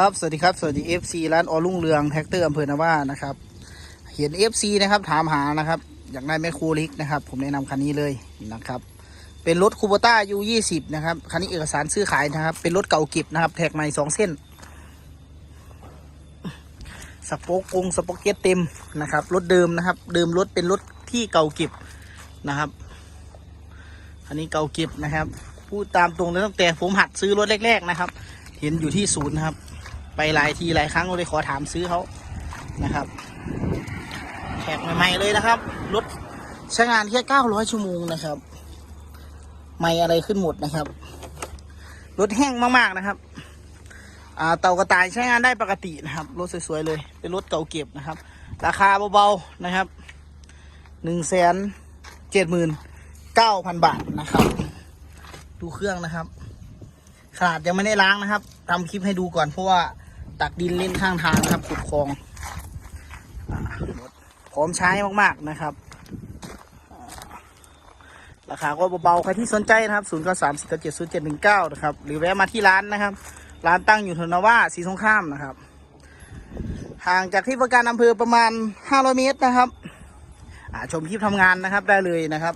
ครับ สวัสดีครับ สวัสดี FC ร้านออรุ่งเรืองแท็กเตอร์อำเภอนาว่านะครับ เห็น FC นะครับถามหานะครับ อยากได้แมคโครลิกนะครับ ผมแนะนำคันนี้เลยนะครับ เป็นรถคูโบต้า U20 นะครับ คันนี้เอกสารซื้อขายนะครับ เป็นรถเก่าเก็บนะครับ แท็กใหม่สองเส้น สปอคกงสปอคเก็ตเต็มนะครับ รถเดิมนะครับ เดิมรถเป็นรถที่เก่าเก็บนะครับอันนี้เก่าเก็บนะครับ พูดตามตรงเลยตั้งแต่ผมหัดซื้อรถแรก ๆ นะครับเห็นอยู่ที่ศูนย์นะครับ ไปหลายทีหลายครั้งก็เลยขอถามซื้อเขานะครับแขกใหม่ๆเลยนะครับรถใช้งานแค่เก้าร้อยชั่วโมงนะครับ ไม่อะไรขึ้นหมดนะครับรถแห้งมากๆนะครับเตากระต่ายใช้งานได้ปกตินะครับรถสวยๆเลย เป็นรถเก่าเก็บนะครับ ราคาเบาๆนะครับหนึ่งแสนเจ็ดหมื่นเก้าพันบาทนะครับ ดูเครื่องนะครับ ขนาดยังไม่ได้ล้างนะครับทำคลิปให้ดูก่อนเพราะว่า ตักดินเล่นข้างทางนะครับขุดคลองพร้อมใช้มากๆนะครับ ราคาก็เบาๆใครที่สนใจนะครับ0 3 4 7 0 7 1 9นะครับ หรือแวะมาที่ร้านนะครับ ร้านตั้งอยู่ถนนนว่าสีสงครามนะครับ ห่างจากที่ว่าการอำเภอประมาณ500เมตรนะครับชมคลิปทำงานนะครับได้เลยนะครับ